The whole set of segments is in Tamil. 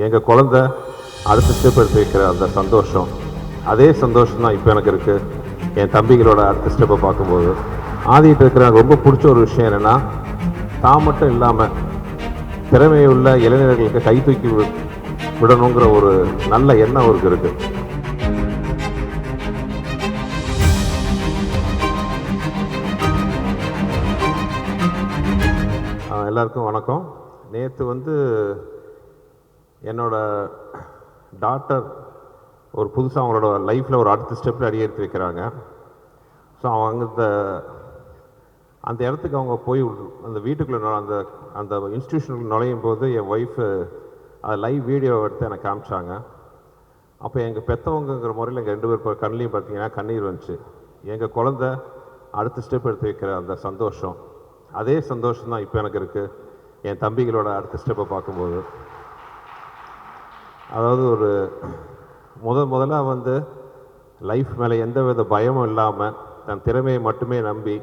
எங்கள் குழந்த அடுத்த ஸ்டெப் எடுத்துக்கிற அந்த சந்தோஷம் அதே சந்தோஷம் தான் இப்போ எனக்கு இருக்குது என் தம்பிகளோட அடுத்த ஸ்டெப்பை பார்க்கும்போது ஆதிட்டு இருக்கிற எனக்கு ரொம்ப பிடிச்ச ஒரு விஷயம் என்னென்னா தான் மட்டும் இல்லாமல் திறமையுள்ள இளைஞர்களுக்கு கை தூக்கி விடணுங்கிற ஒரு நல்ல எண்ணம் அவருக்கு இருக்குது எல்லாருக்கும் வணக்கம். நேற்று வந்து என்னோட டாட்டர் ஒரு புதுசாக அவங்களோட லைஃப்பில் ஒரு அடுத்த ஸ்டெப்பில் அடி எடுத்து வைக்கிறாங்க. ஸோ அவங்க இந்த அந்த இடத்துக்கு அவங்க போய் அந்த வீட்டுக்குள்ளே அந்த அந்த இன்ஸ்டியூஷனுக்கு நுழையும் போது என் ஒய்ஃபு அது லைவ் வீடியோ எடுத்து எனக்கு காமிச்சாங்க. அப்போ எங்கள் பெற்றவங்கங்கிற முறையில் எங்கள் ரெண்டு பேர் கண்ணிலையும் பார்த்தீங்கன்னா கண்ணீர் வந்துச்சு. எங்கள் குழந்த அடுத்த ஸ்டெப் எடுத்து வைக்கிற அந்த சந்தோஷம். அதே சந்தோஷம் தான் இப்போ எனக்கு இருக்குது என் தம்பிகளோட அடுத்த ஸ்டெப்பை பார்க்கும்போது. அதாவது ஒரு முதல் முதலாக வந்து லைஃப் மேலே எந்த வித பயமும் இல்லாமல் தன் திறமையை மட்டுமே நம்பி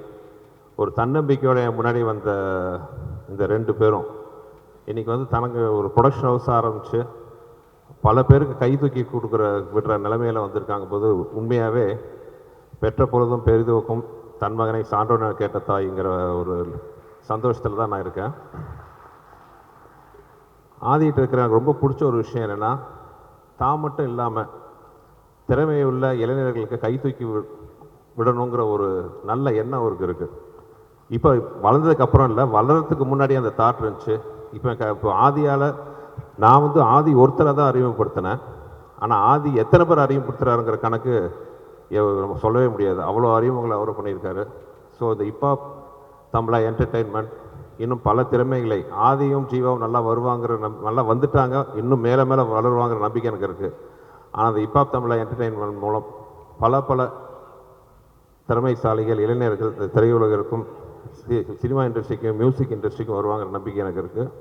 ஒரு தன்னம்பிக்கையோட முன்னாடி வந்த இந்த ரெண்டு பேரும். இன்றைக்கி வந்து தனக்கு ஒரு ப்ரொடக்ஷன் ஹவுஸ் ஆரம்பித்து பல பேருக்கு கை தூக்கி கொடுக்குற விடுற நிலைமையில் வந்திருக்காங்க போது உண்மையாகவே பெற்ற பொழுதும் பெரிதுவக்கும் தன் மகனை சான்றோன கேட்ட தாய்ங்கிற ஒரு சந்தோஷத்தில் தான் நான் இருக்கேன். ஆதிட்டு இருக்கிற எனக்கு ரொம்ப பிடிச்ச ஒரு விஷயம் என்னென்னா தான் மட்டும் இல்லாமல் திறமையுள்ள இளைஞர்களுக்கு கை தூக்கி வி- விடணுங்கிற ஒரு நல்ல எண்ணம் அவருக்கு இருக்குது இப்போ வளர்ந்ததுக்கப்புறம் இல்லை வளர்றதுக்கு முன்னாடி அந்த தாட் இருந்துச்சு. இப்போ க- இப்போ ஆதியால் நான் வந்து ஆதி ஒருத்தரை தான் அறிமுகப்படுத்தினேன். ஆனால் ஆதி எத்தனை பேர் அறிமுகப்படுத்துகிறாருங்கிற கணக்கு நம்ம சொல்லவே முடியாது. அவ்வளோ அறிமுகங்களை அவர் பண்ணியிருக்காரு. ஸோ இந்த இப்போ தமிழா என்டர்டெயின்மெண்ட் இன்னும் பல திறமைகளை. ஆதியும் ஜீவாவும் நல்லா வருவாங்கிற நம் நல்லா வந்துட்டாங்க. இன்னும் மேலே மேலே வளருவாங்கிற நம்பிக்கை எனக்கு இருக்குது ஆனால் அந்த இப்பாப் தமிழா என்டர்டெயின்மெண்ட் மூலம் பல பல திறமைசாலிகள் இளைஞர்கள் இந்த திரையுலகிற்கும் சி- சினிமா இண்டஸ்ட்ரிக்கும் மியூசிக் இண்டஸ்ட்ரிக்கும் வருவாங்கிற நம்பிக்கை எனக்கு இருக்குது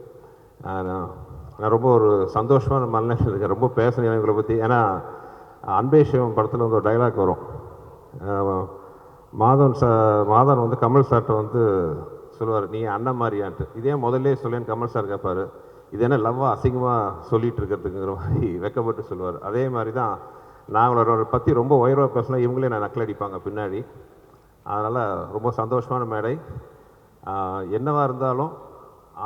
நான் ரொம்ப ஒரு சந்தோஷமான மனநிலையில் இருக்கேன். ரொம்ப பேசணும் இவங்களை பற்றி ஏன்னா அன்பே சிவம் படத்தில் வந்து ஒரு டைலாக் வரும். மாதவன் சா மாதவன் வந்து கமல் சார்கிட்ட வந்து சொல்லுவார் நீ அண்ணன் மாதிரியான்ட்டு இதே முதல்ல சொல்லேன்னு கமல் சார் கேட்பார் இது என்ன லவ்வாக அசிங்கமாக சொல்லிட்டு இருக்கிறதுக்குங்கிற மாதிரி வெக்கப்பட்டு சொல்லுவார். அதே மாதிரி தான் நாங்களோட பற்றி ரொம்ப உயர்வாக பேசினா இவங்களே நான் நக்கல் அடிப்பாங்க பின்னாடி. அதனால் ரொம்ப சந்தோஷமான மேடை. என்னவாக இருந்தாலும்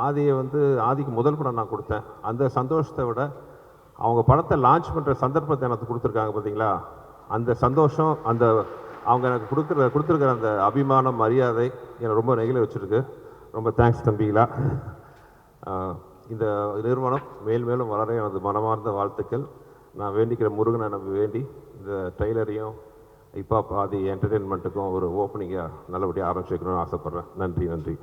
ஆதியை வந்து ஆதிக்கு முதல் படம் நான் கொடுத்தேன். அந்த சந்தோஷத்தை விட அவங்க படத்தை லான்ச் பண்ணுற சந்தர்ப்பத்தை எனக்கு கொடுத்துருக்காங்க பார்த்தீங்களா அந்த சந்தோஷம் அந்த அவங்க எனக்கு கொடுக்குற கொடுத்துருக்கிற அந்த அபிமானம் மரியாதை என்னை ரொம்ப நெகிழ வச்சுருக்கு. ரொம்ப தேங்க்ஸ் தம்பிகளா இந்த நிறுவனம் மேல் மேலும் வளர எனது மனமார்ந்த வாழ்த்துக்கள். நான் வேண்டிக்கிற முருகனை நம்ம வேண்டி இந்த ட்ரெய்லரையும் இப்போ பாதி என்டர்டெயின்மெண்ட்டுக்கும் ஒரு ஓப்பனிங்காக நல்லபடியாக ஆரம்பிச்சு வைக்கணும்னு ஆசைப்பட்றேன். நன்றி நன்றி.